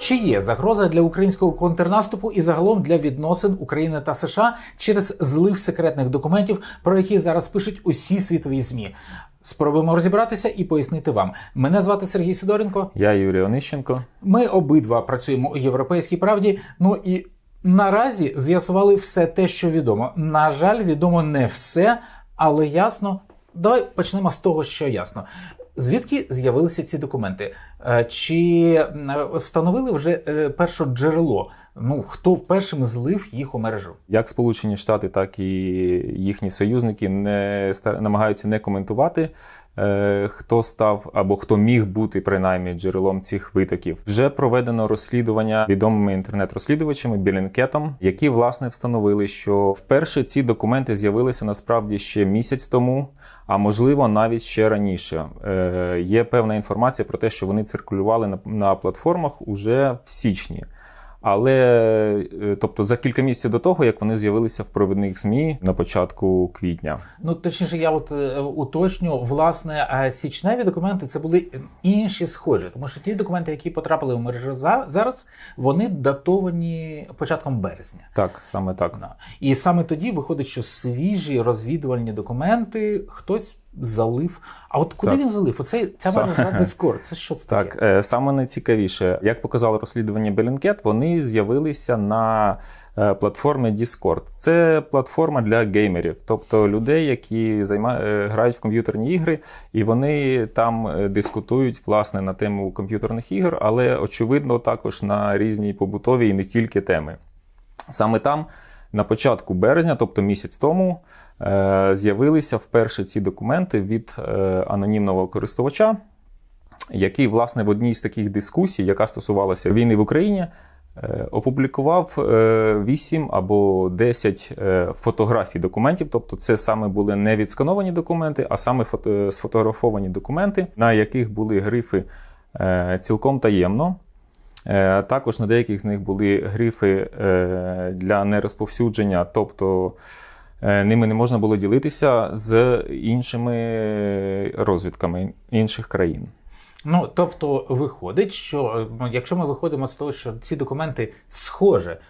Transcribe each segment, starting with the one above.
Чи є загроза для українського контрнаступу і загалом для відносин України та США через злив секретних документів, про які зараз пишуть усі світові змі? Спробуємо розібратися і пояснити вам. Мене звати Сергій Сидоренко. Я Юрій Онищенко. Ми обидва працюємо у європейській правді. Ну і наразі з'ясували все те, що відомо. На жаль, відомо не все, але ясно. Давай почнемо з того, що ясно. Звідки з'явилися ці документи? Е, Чи е, встановили вже е, перше джерело? Ну хто першим злив їх у мережу? Як Сполучені Штати, так і їхні союзники не намагаються не коментувати, хто став або хто міг бути принаймні джерелом цих витоків. Вже проведено розслідування відомими інтернет-розслідувачами Білінкетом, які власне встановили, що вперше ці документи з'явилися насправді ще місяць тому. А можливо, навіть ще раніше е, є певна інформація про те, що вони циркулювали на, на платформах уже в січні. Але е, тобто за кілька місяців до того, як вони з'явилися в провідних ЗМІ на початку квітня. Ну точніше, я от е, уточню, власне, е, січневі документи це були інші схожі, тому що ті документи, які потрапили у мережу зараз, вони датовані початком березня. Так, саме так. І саме тоді виходить, що свіжі розвідувальні документи хтось залив. А от куди Так. він залив? Оце ця Са- мережа Discord, це що це Так, таке? е, саме найцікавіше, як показало розслідування Bellingcat, вони з'явилися на е, платформі Discord. Це платформа для геймерів, тобто людей, які займа... е, грають в комп'ютерні ігри, і вони там дискутують власне на тему комп'ютерних ігор, але очевидно також на різні побутові і не тільки теми. Саме там, на початку березня, тобто місяць тому, е, з'явилися вперше ці документи від е, анонімного користувача, який, власне, в одній з таких дискусій, яка стосувалася війни в Україні, е, опублікував 8 або 10 е, фотографій документів. Тобто, це саме були не відскановані документи, а саме фото- сфотографовані документи, на яких були грифи цілком таємно. Е, Також на деяких з них були грифи е, для нерозповсюдження, тобто е, ними не можна було ділитися з іншими розвідками інших країн. Ну тобто виходить, що якщо ми виходимо з того, що ці документи схоже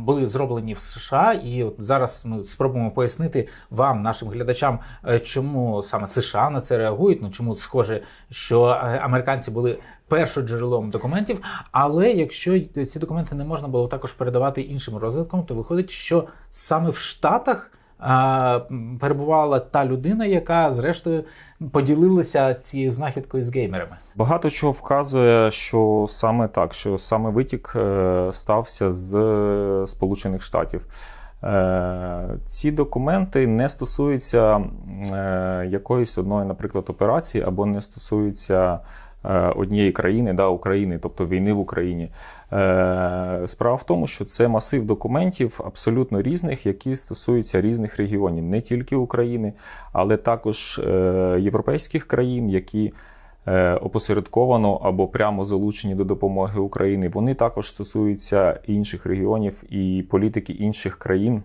були зроблені в США, і от зараз ми спробуємо пояснити вам, нашим глядачам, е, чому саме США на це реагують. Ну чому схоже, що е, американці були першоджерелом документів. Але якщо ці документи не можна було також передавати іншим розвідкам, то виходить, що саме в Штатах. Перебувала та людина, яка зрештою поділилася цією знахідкою з геймерами. Багато чого вказує, що саме так, що саме витік е, стався з е, Сполучених Штатів. Е, Ці документи не стосуються якоїсь одної, наприклад, операції або не стосуються однієї країни, да, України, тобто війни в Україні. Е, Справа в тому, що це масив документів абсолютно різних, які стосуються різних регіонів, не тільки України, але також е, європейських країн, які е, опосередковано або прямо залучені до допомоги України. Вони також стосуються інших регіонів і політики інших країн,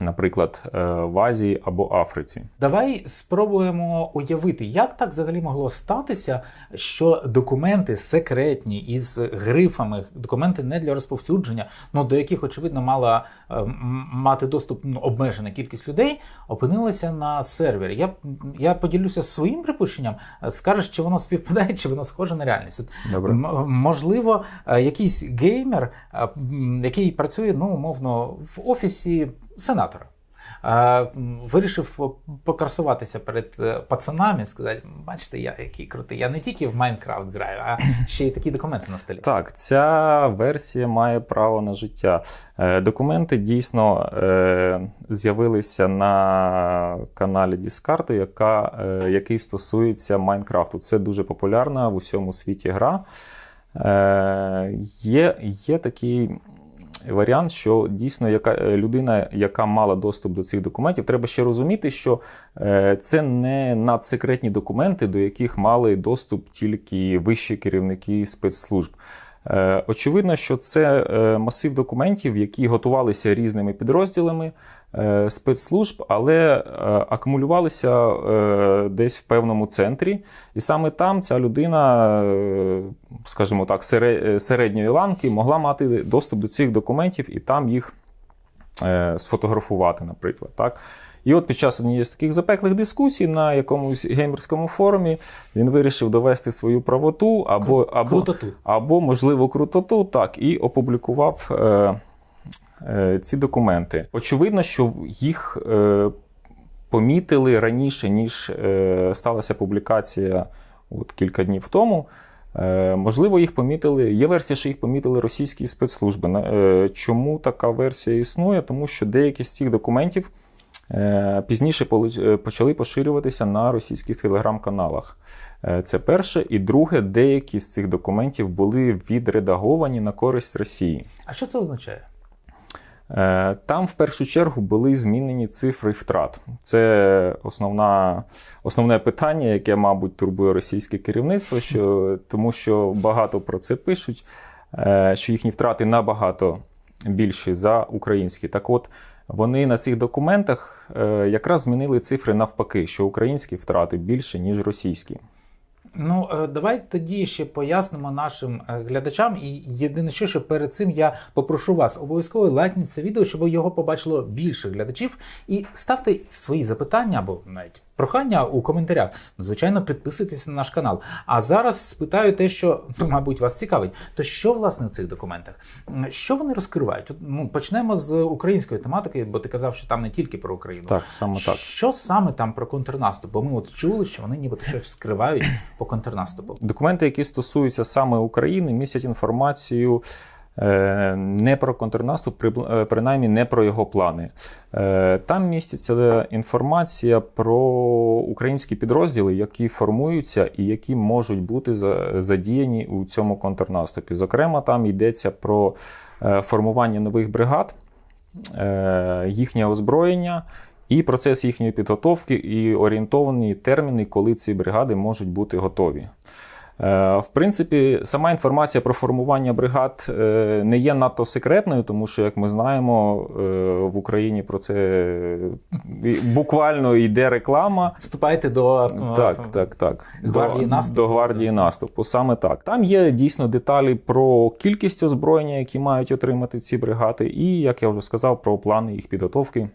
наприклад, е, в Азії або Африці. Давай спробуємо уявити, як так взагалі могло статися, що документи секретні із грифами, документи не для розповсюдження, ну до яких очевидно мала е, мати доступ ну, обмежена кількість людей, опинилися на сервері. Я, я поділюся своїм припущенням. Скажеш, чи воно співпадає, чи воно схоже на реальність. Добре. Можливо, е, якийсь геймер, який працює, ну, умовно, в офісі сенатора. Вирішив покрасуватися перед е, пацанами, сказати: бачите, я який крутий. Я не тільки в Майнкрафт граю, а ще й такі документи на столі. Так, ця версія має право на життя. Е, Документи дійсно е, з'явилися на каналі Discard, яка, який стосується Майнкрафту. Це дуже популярна в усьому світі гра. Є, є такий варіант, що дійсно яка е, людина, яка мала доступ до цих документів, треба ще розуміти, що е, це не надсекретні документи, до яких мали доступ тільки вищі керівники спецслужб. Е, Очевидно, що це масив документів, які готувалися різними підрозділами спецслужб, але е, акумулювалися е, десь в певному центрі. І саме там ця людина е, скажімо так, е, середньої ланки, могла мати доступ до цих документів і там їх е, сфотографувати, наприклад. Так? І от під час однієї з таких запеклих дискусій на якомусь геймерському форумі він вирішив довести свою правоту або, або, або можливо, крутоту, так, і опублікував е, е, ці документи. Очевидно, що їх е, помітили раніше, ніж е, сталася публікація от кілька днів тому. Е, Можливо, їх помітили. Є версія, що їх помітили російські спецслужби. Е, Чому така версія існує? Тому що деякі з цих документів е, пізніше е, почали поширюватися на російських телеграм-каналах. Е, Це перше. І друге, деякі з цих документів були відредаговані на користь Росії. А що це означає? Е, Там в першу чергу були змінені цифри втрат. Це основна, основне питання, яке, мабуть, турбує російське керівництво, що, тому що багато про це пишуть, е, що їхні втрати набагато більші за українські. Так от, вони на цих документах е, якраз змінили цифри навпаки, що українські втрати більше, ніж російські. Ну, е, давай тоді ще пояснимо нашим е, глядачам. І єдине, що, що перед цим я попрошу вас обов'язково лайкніть це відео, щоб його побачило більше глядачів. І ставте свої запитання або навіть прохання у коментарях. Звичайно, підписуйтесь на наш канал. А зараз спитаю те, що ну, мабуть вас цікавить. То що власне в цих документах? Що вони розкривають? Ну, почнемо з української тематики, бо ти казав, що там не тільки про Україну. Так, саме так. Що саме там про контрнаступ? Бо ми от чули, що вони нібито щось скривають по контрнаступу. Документи, які стосуються саме України, містять інформацію е, не про контрнаступ, е, принаймні не про його плани. Е, Там міститься інформація про українські підрозділи, які формуються і які можуть бути задіяні у цьому контрнаступі. Зокрема, там йдеться про формування нових бригад, їхнє озброєння. І процес їхньої підготовки, і орієнтовані терміни, коли ці бригади можуть бути готові. Е, В принципі, сама інформація про формування бригад е, не є надто секретною, тому що, як ми знаємо, е, в Україні про це буквально йде реклама. Вступайте до Так, так, так. Гвардії до, наступу. До гвардії наступу, саме так. Там є дійсно деталі про кількість озброєння, які мають отримати ці бригади, і, як я вже сказав, про плани їх підготовки.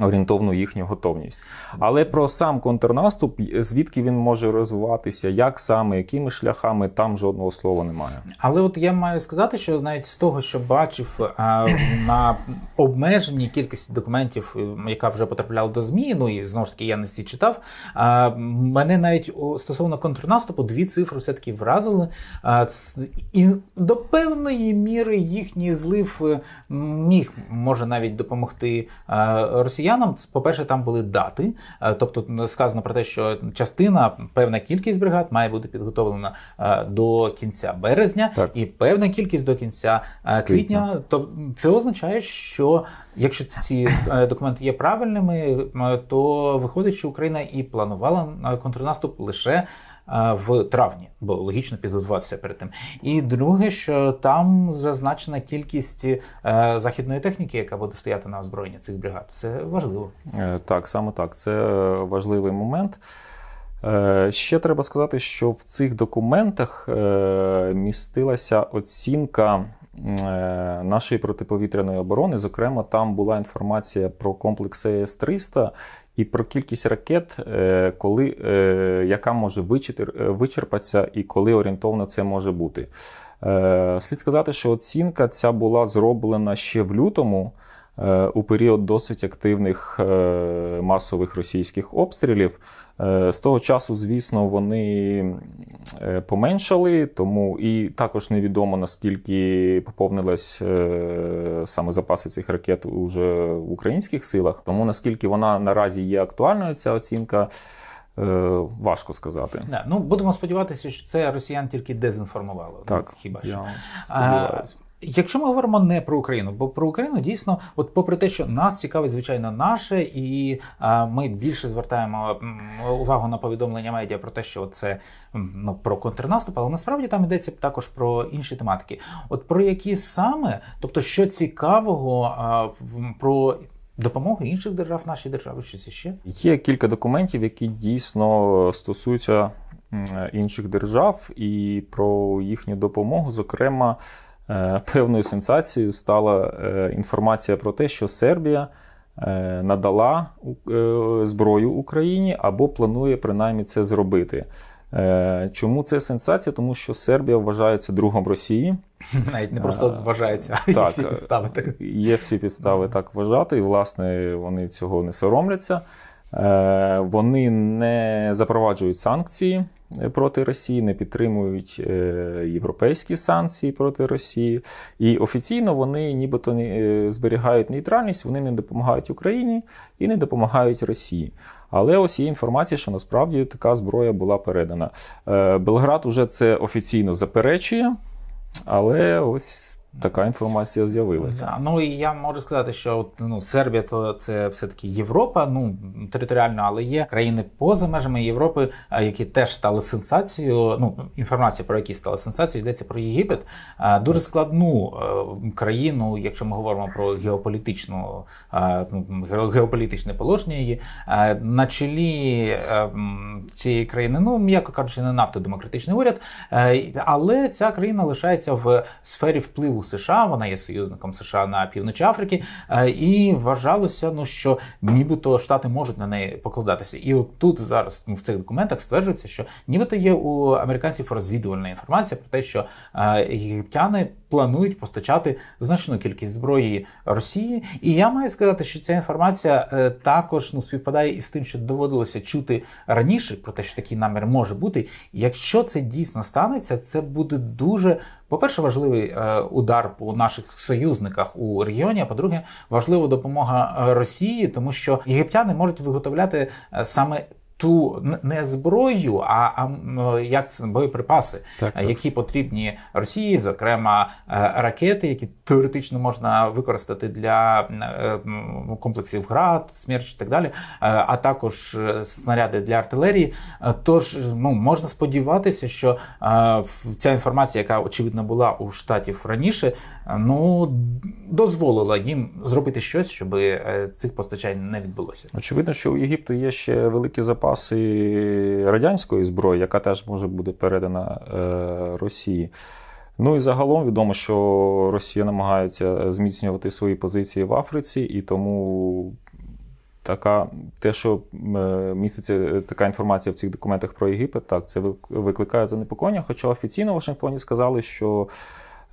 Орієнтовну їхню готовність. Але про сам контрнаступ, звідки він може розвиватися, як саме, якими шляхами, там жодного слова немає. Але от я маю сказати, що навіть з того, що бачив а, на обмеженій кількості документів, е, яка вже потрапляла до ЗМІ, ну і знову ж таки я не всі читав. А, мене навіть стосовно контрнаступу дві цифри все-таки вразили. І до певної міри їхній злив е, міг може навіть допомогти а, росіянам. По-перше, там були дати, тобто сказано про те, що частина, певна кількість бригад має бути підготовлена до кінця березня, Так. і певна кількість до кінця е, квітня. То це означає, що якщо ці е, документи є правильними, е, то виходить, що Україна і планувала е, контрнаступ лише е, в травні, бо логічно підготуватися перед тим. І друге, що там зазначена кількість е, західної техніки, яка буде стояти на озброєнні цих бригад. Це важливо. Е, Так, саме так. Це важливий момент. Е, Ще треба сказати, що в цих документах містилася оцінка нашої протиповітряної оборони. Зокрема, там була інформація про комплекс ЕС-300 і про кількість ракет, е, коли, е, яка може е, вичерпатися і коли орієнтовно це може бути. Слід сказати, що оцінка ця була зроблена ще в лютому. Е, У період досить активних е, масових російських обстрілів. Е, З того часу, звісно, вони поменшали, тому і також невідомо наскільки поповнились саме запаси цих ракет уже в українських силах. Тому наскільки вона наразі є актуальною, ця оцінка, важко сказати. Да, ну будемо сподіватися, що це росіян тільки дезінформувало. Так, хіба що. я сподіваюся. Якщо ми говоримо не про Україну, бо про Україну дійсно, от попри те, що нас цікавить звичайно наше, і а, ми більше звертаємо увагу на повідомлення медіа про те, що це ну про контрнаступ, але насправді там йдеться також про інші тематики. От про які саме, тобто, що цікавого а, про допомогу інших держав, нашій державі, щось іще? Є кілька документів, які дійсно стосуються інших держав і про їхню допомогу. Зокрема, певною сенсацією стала е, інформація про те, що Сербія е, надала е, зброю Україні або планує принаймні це зробити. Е, Чому це сенсація? Тому що Сербія вважається другом Росії. Навіть не просто вважається, а так, всі підстави. Так. Є всі підстави так вважати, і власне вони цього не соромляться. Е, Вони не запроваджують санкції е, проти Росії, не підтримують е, європейські санкції проти Росії. І офіційно вони нібито не е, зберігають нейтральність, вони не допомагають Україні і не допомагають Росії. Але ось є інформація, що насправді така зброя була передана. Е, Белград уже це офіційно заперечує, але ось така інформація з'явилася. Да, ну і я можу сказати, що ну, Сербія то це все-таки Європа, ну територіально, але є країни поза межами Європи, які теж стали сенсацією. Ну, інформація про які стала сенсацією, йдеться про Єгипет. Дуже складну е, країну, якщо ми говоримо про геополітичну ну, геополітичне положення її. На чолі е, цієї країни, ну м'яко кажучи, не надто демократичний уряд, е, але ця країна лишається в сфері впливу США. Вона є союзником США на півночі Африки, е, і вважалося, ну що нібито штати можуть на неї покладатися. І от тут зараз ну, в цих документах стверджується, що нібито є у американців розвідувальна інформація про те, що е, єгиптяни планують постачати значну кількість зброї Росії. І я маю сказати, що ця інформація е, також ну, співпадає із тим, що доводилося чути раніше про те, що такий намір може бути. Якщо це дійсно станеться, це буде дуже, по-перше, важливий е, удар по наших союзниках у регіоні. А по-друге, важлива допомога е, Росії, тому що єгиптяни можуть виготовляти е, саме. Ту не зброю, а, а як це боєприпаси, Так, е, так. які потрібні Росії, зокрема е, ракети, які теоретично можна використати для е, комплексів ГРАД, смерч і так далі, е, а також е, снаряди для артилерії. Е, Тож ну можна сподіватися, що е, ця інформація, яка очевидно була у штатів раніше, е, ну дозволила їм зробити щось, щоб е, цих постачань не відбулося. Очевидно, що у Єгипту є ще великі запаси радянської зброї, яка теж може бути передана е, Росії. Ну і загалом відомо, що Росія намагається зміцнювати свої позиції в Африці, і тому така, те, що е, міститься е, така інформація в цих документах про Єгипет, так, це викликає занепокоєння. Хоча офіційно в Вашингтоні сказали, що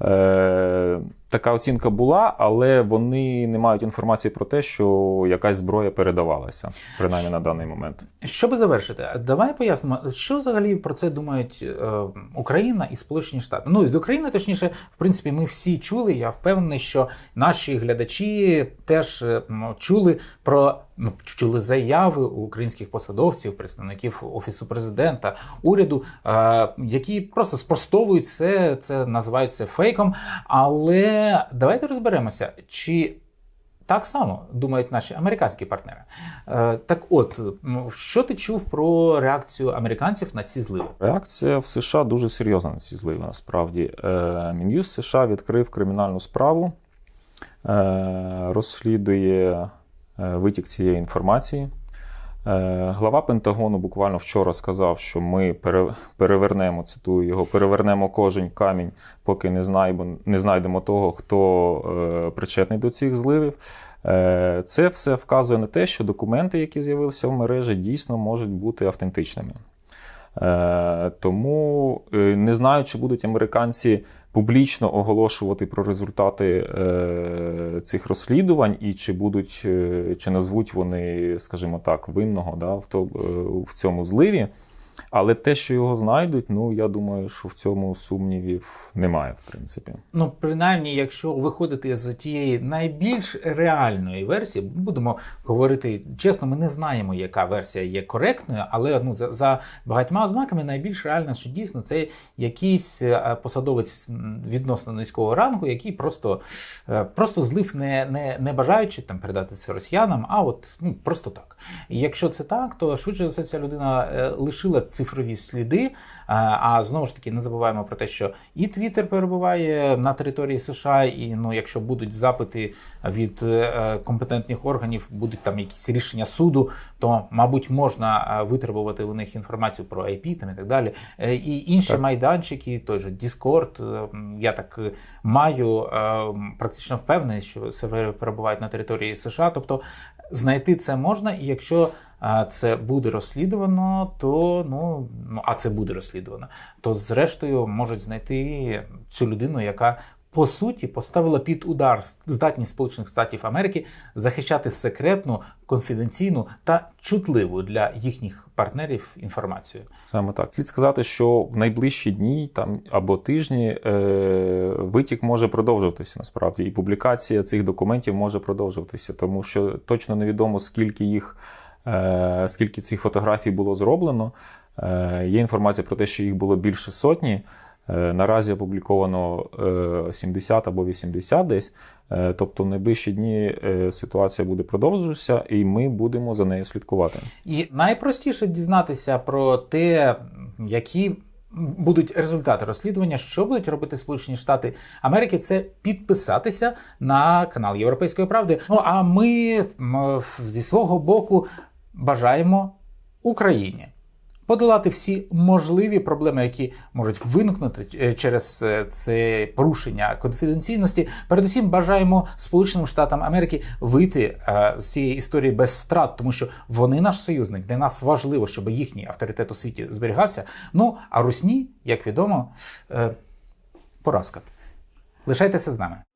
Е, така оцінка була, але вони не мають інформації про те, що якась зброя передавалася, принаймні на даний момент. Щоб завершити, давай пояснимо, що взагалі про це думають е, Україна і Сполучені Штати. Ну від України, точніше, в принципі, ми всі чули. Я впевнений, що наші глядачі теж е, чули про ну, чули заяви українських посадовців, представників офісу президента, уряду, е, які просто спростовують це, це називають це фейком. Але давайте розберемося, чи так само думають наші американські партнери. Е, так от, ну, що ти чув про реакцію американців на ці зливи? Реакція в США дуже серйозна на ці зливи. Насправді, Е, Мін'юст США відкрив кримінальну справу, е, розслідує витік цієї інформації. Е, Глава Пентагону буквально вчора сказав, що ми перевернемо, цитую його, перевернемо кожен камінь, поки не знайдемо, не знайдемо того, хто е, причетний до цих зливів. Е, Це все вказує на те, що документи, які з'явилися в мережі, дійсно можуть бути автентичними. Тому не знаю, чи будуть американці публічно оголошувати про результати е, цих розслідувань, і чи будуть, е, чи назвуть вони, скажімо так, винного да, в, то, е, в цьому зливі. Але те, що його знайдуть, ну я думаю, що в цьому сумнівів немає, в принципі. Ну, принаймні, якщо виходити з тієї найбільш реальної версії, будемо говорити чесно, ми не знаємо, яка версія є коректною, але ну за, за багатьма ознаками найбільш реально, що дійсно це якийсь е, посадовець відносно низького рангу, який просто, е, просто злив не, не, не бажаючи там передати це росіянам, а от ну просто так. І якщо це так, то швидше за все ця людина е, лишила цифрові сліди. Е, А знову ж таки, не забуваємо про те, що і Twitter перебуває на території США, і ну, якщо будуть запити від е, компетентних органів, будуть там якісь рішення суду, то мабуть можна е, витребувати у них інформацію про IP там і так далі. І інші Так. майданчики, той же Discord, я так маю практично впевнений, що сервери перебувають на території США. Тобто знайти це можна, і якщо це буде розслідувано, то ну, ну а це буде розслідувано, то зрештою можуть знайти цю людину, яка. По суті, поставила під удар здатність Сполучених Штатів Америки захищати секретну, конфіденційну та чутливу для їхніх партнерів інформацію. Саме так. Слід сказати, що в найближчі дні там або тижні е, витік може продовжуватися насправді, і публікація цих документів може продовжуватися, тому що точно невідомо, скільки їх, скільки цих фотографій було зроблено. Е, є інформація про те, що їх було більше сотні. Е, Наразі опубліковано е, 70 або 80 десь. Е, Тобто, в найближчі дні е, ситуація буде продовжуватися, і ми будемо за нею слідкувати. І найпростіше дізнатися про те, які будуть результати розслідування, що будуть робити Сполучені Штати Америки, це підписатися на канал Європейської правди. Ну а ми зі свого боку бажаємо Україні. Подолати всі можливі проблеми, які можуть виникнути е, через е, це порушення конфіденційності. Передусім бажаємо Сполученим Штатам Америки вийти е, з цієї історії без втрат, тому що вони наш союзник. Для нас важливо, щоб їхній авторитет у світі зберігався. Ну а русні, як відомо, поразка. Лишайтеся з нами.